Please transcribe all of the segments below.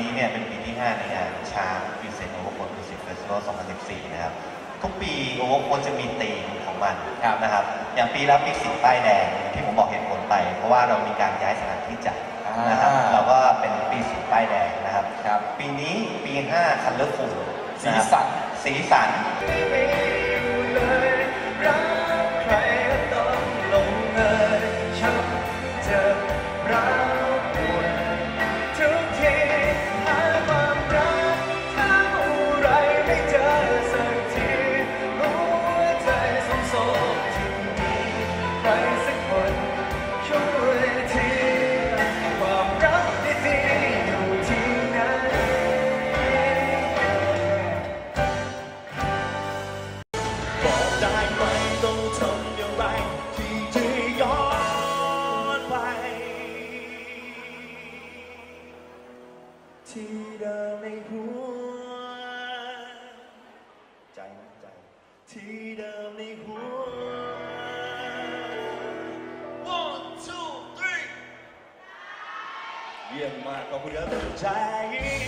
นี้เนี่ยเป็นปีที่ 5 ในงานชาฟิวเซนโอเวอร์โคมิวสิกเฟสติวัล2014 นะครับ ทุกปีโอเวอร์โคจะมีธีมของมันนะครับ อย่างปีแล้วปีสีป้ายแดงที่ผมบอกเหตุผลไป เพราะว่าเรามีการย้ายสถานที่จัดนะครับเราก็เป็นปีสีป้ายแดงนะครับครับ ปีนี้ปี 5 คันเลอร์ฟูลสีสันสีสัน ดิมในหัวใจนะใจที่เดิมในหัว One two three เยี่ยมมากขอบคุณครับใจปี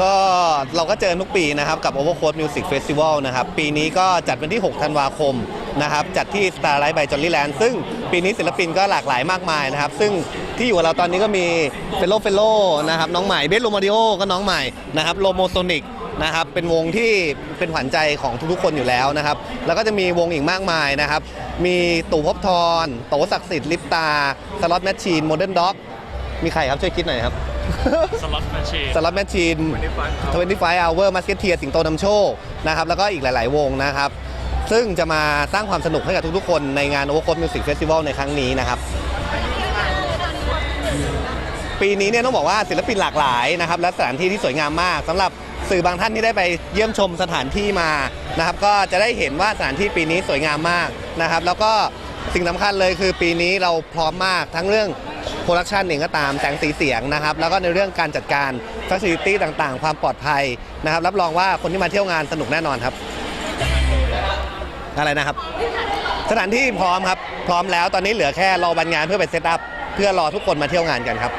ก็เราก็เจอทุกปีนะครับกับ Overcoat Music Festival นะครับ ปีนี้ก็จัดวันที่ 6 ธันวาคมนะครับ จัดที่ Starlight by Jollyland ซึ่งปีนี้ศิลปินก็หลากหลายมากมายนะครับ ซึ่งที่อยู่กับเราตอนนี้ก็มีเฟลโลเฟลโลนะครับ น้องใหม่เบสโรมาริโอก็น้องใหม่นะครับโลโมโซนิกนะครับเป็นวงที่เป็นขวัญใจของทุกๆคนอยู่แล้วนะครับ แล้วก็จะมีวงอีกมากมายนะครับ มีตู่พบทรโตศักดิ์สิทธิ์ลิปตาสล็อตแมชชีนโมเดิร์นด็อกมีใครครับช่วยคิดหน่อยครับ สล็อตแมชชีนสล็อตแมชชีน25 hour musketeer สิงโตนำโชคนะครับแล้วก็อีกหลาย ๆ วงนะครับ ซึ่งจะมาสร้างความสนุกให้กับทุก ๆ คนในงาน Overcoat Music Festival ในครั้งนี้นะครับ ปีนี้เนี่ยต้องบอกว่าศิลปินหลากหลายนะครับ และสถานที่ที่สวยงามมากสำหรับสื่อบางท่านที่ได้ไปเยี่ยมชมสถานที่มานะครับ ก็จะได้เห็นว่าสถานที่ปีนี้สวยงามมากนะครับ แล้วก็ สิ่งสำคัญเลยคือปีนี้เราพร้อมมากทั้งเรื่องโปรดักชันเองก็ตามแสงสีเสียงนะครับ แล้วก็ในเรื่องการจัดการฟัซิลิตี้ต่างๆ ความปลอดภัยนะครับ รับรองว่าคนที่มาเที่ยวงานสนุกแน่นอนครับ อะไรนะครับ สถานที่พร้อมครับ พร้อมแล้วตอนนี้เหลือแค่รอบันงานเพื่อไปเซตอัพเพื่อรอทุกคนมาเที่ยวงานกันครับ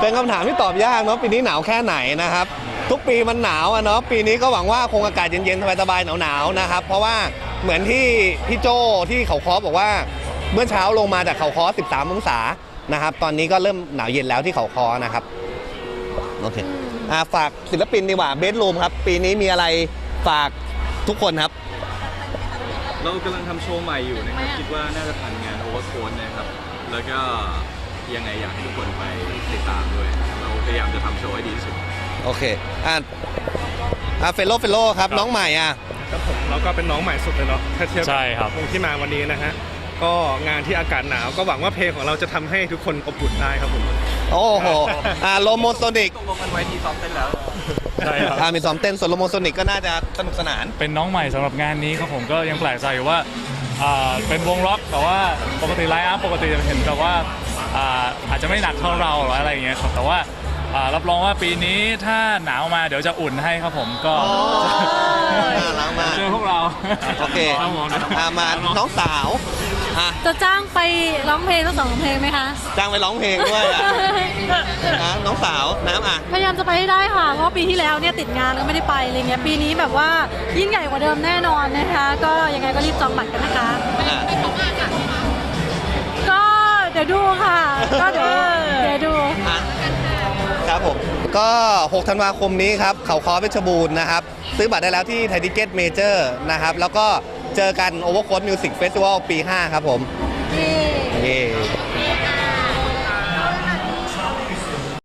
เป็นคำถามที่ตอบยากเนาะปีนี้หนาวแค่ไหนนะครับ ทุกปีมันหนาวอะเนาะปีนี้ก็หวังว่าคงอากาศเย็นๆสบายๆหนาวๆนะครับ เพราะว่า เหมือนที่พี่โจที่เขาคอบอกว่า เมื่อเช้าลงมาจากเขาคอ13 องศานะครับ ตอนนี้ก็เริ่มหนาวเย็นแล้วที่เขาคอนะครับโอเคอ่าฝากศิลปินดีกว่าเบสรูมครับ ปีนี้มีอะไรฝากทุกคนครับ เรากำลังทำโชว์ใหม่อยู่นะครับ คิดว่าน่าจะทันงานโอเวอร์โค้ดนะครับ แล้วก็ยังไงอยากให้ทุกคนไปติดตามด้วย เราพยายามจะทำโชว์ให้ดีที่สุด โอเคอ่าอ่าเฟลโลเฟลโลครับ น้องใหม่อะ ครับผมแล้วก็เป็นน้องใหม่สุดเลยเนาะถ้าเทียบใช่ครับ วงที่มาวันนี้นะฮะก็งานที่อากาศหนาวก็หวังว่าเพลงของเราจะทำให้ทุกคนอบอุ่นได้ครับผม โอ้โหอ่าโลโมโซนิกตกลงกันไว้ที่ซ้อมเต้นแล้ว ใช่ครับ อ่ามีซ้อมเต้นส่วนโลโมโซนิกก็น่าจะสนุกสนาน เป็นน้องใหม่สำหรับงานนี้ครับผมก็ยังแปลกใจอยู่ว่าอ่าเป็นวงร็อกแต่ว่าปกติไลฟ์อัพปกติจะเห็นแบบว่าอ่าอาจจะไม่หนักเท่าเราหรืออะไรอย่างเงี้ยครับแต่ว่า อ่ารับรองว่าปีนี้ถ้าหนาวมาเดี๋ยวจะอุ่นให้ครับผมก็น่ารักมากเจอพวกเราโอเคครับผมอ่ามาน้องสาวอะจะจ้างไปร้องเพลงทั้งสองเพลงไหมคะจ้างไปร้องเพลงด้วยอะนะน้องสาวน้ำอะพยายามจะไปให้ได้ค่ะ เพราะว่าปีที่แล้วเนี่ยติดงานแล้วก็ไม่ได้ไปอะไรเงี้ยปีนี้แบบว่ายิ่งใหญ่กว่าเดิมแน่นอนนะคะ ก็ยังไงก็รีบจองบัตรกันนะคะอะก็เดี๋ยวดูค่ะ ก็เดี๋ยวเดี๋ยวดูอะ ครับผมก็ 6 ธันวาคมนี้ครับ เขาคอเพชรบูรณ์นะครับ ซื้อบัตรได้แล้วที่ไทยทิเก็ตเมเจอร์นะครับ แล้วก็เจอกันโอเวอร์โค้ดมิวสิกเฟสติวัลปี 5 ครับผม เย้